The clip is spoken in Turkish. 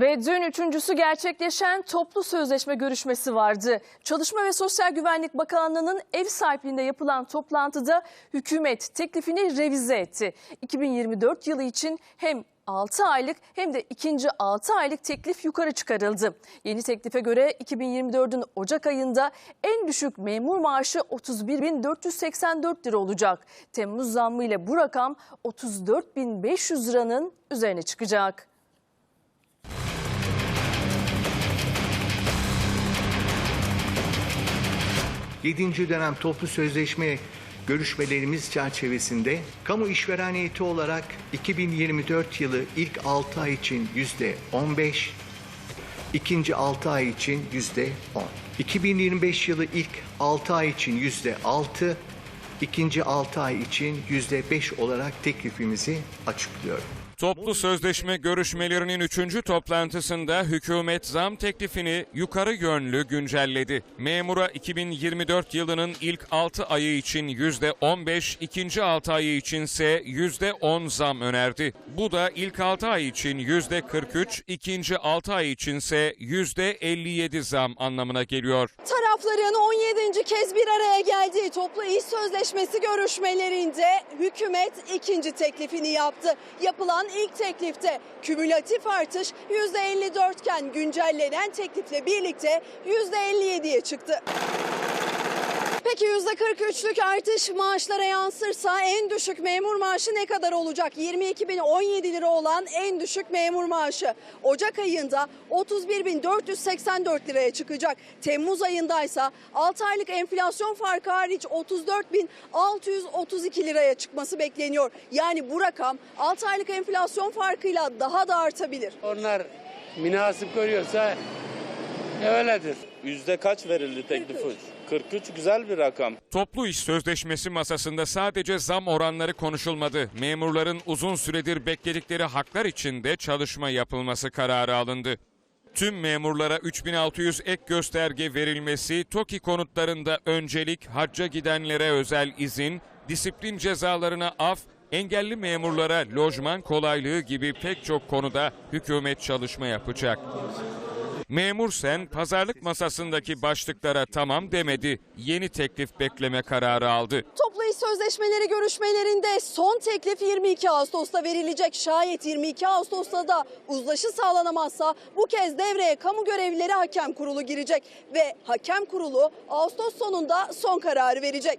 Ve dün üçüncüsü gerçekleşen toplu sözleşme görüşmesi vardı. Çalışma ve Sosyal Güvenlik Bakanlığı'nın ev sahipliğinde yapılan toplantıda hükümet teklifini revize etti. 2024 yılı için hem 6 aylık hem de ikinci 6 aylık teklif yukarı çıkarıldı. Yeni teklife göre 2024'ün Ocak ayında en düşük memur maaşı 31.484 lira olacak. Temmuz zammı ile bu rakam 34.500 liranın üzerine çıkacak. Yedinci dönem toplu sözleşme görüşmelerimiz çerçevesinde kamu işveren heyeti olarak 2024 yılı ilk 6 ay için yüzde 15, ikinci 6 ay için yüzde 10. 2025 yılı ilk 6 ay için yüzde 6, ikinci 6 ay için yüzde 5 olarak teklifimizi açıklıyorum. Toplu sözleşme görüşmelerinin üçüncü toplantısında hükümet zam teklifini yukarı yönlü güncelledi. Memura 2024 yılının ilk 6 ayı için %15, ikinci 6 ayı içinse %10 zam önerdi. Bu da ilk 6 ay için %43, ikinci 6 ay içinse %57 zam anlamına geliyor. Tarafların 17. kez bir araya geldiği toplu iş sözleşmesi görüşmelerinde hükümet ikinci teklifini yaptı. Yapılan ilk teklifte kümülatif artış %54 iken güncellenen teklifle birlikte %57'ye çıktı. Peki %43'lük artış maaşlara yansırsa en düşük memur maaşı ne kadar olacak? 22.017 lira olan en düşük memur maaşı Ocak ayında 31.484 liraya çıkacak. Temmuz ayındaysa 6 aylık enflasyon farkı hariç 34.632 liraya çıkması bekleniyor. Yani bu rakam 6 aylık enflasyon farkıyla daha da artabilir. Onlar münasip görüyorsa öyledir. Yüzde kaç verildi teklifi? 43 güzel bir rakam. Toplu iş sözleşmesi masasında sadece zam oranları konuşulmadı. Memurların uzun süredir bekledikleri haklar için de çalışma yapılması kararı alındı. Tüm memurlara 3600 ek gösterge verilmesi, TOKİ konutlarında öncelik, hacca gidenlere özel izin, disiplin cezalarına af, engelli memurlara lojman kolaylığı gibi pek çok konuda hükümet çalışma yapacak. Memur Sen pazarlık masasındaki başlıklara tamam demedi. Yeni teklif bekleme kararı aldı. İş sözleşmeleri görüşmelerinde son teklif 22 Ağustos'ta verilecek. Şayet 22 Ağustos'ta da uzlaşı sağlanamazsa bu kez devreye kamu görevlileri hakem kurulu girecek ve hakem kurulu Ağustos sonunda son kararı verecek.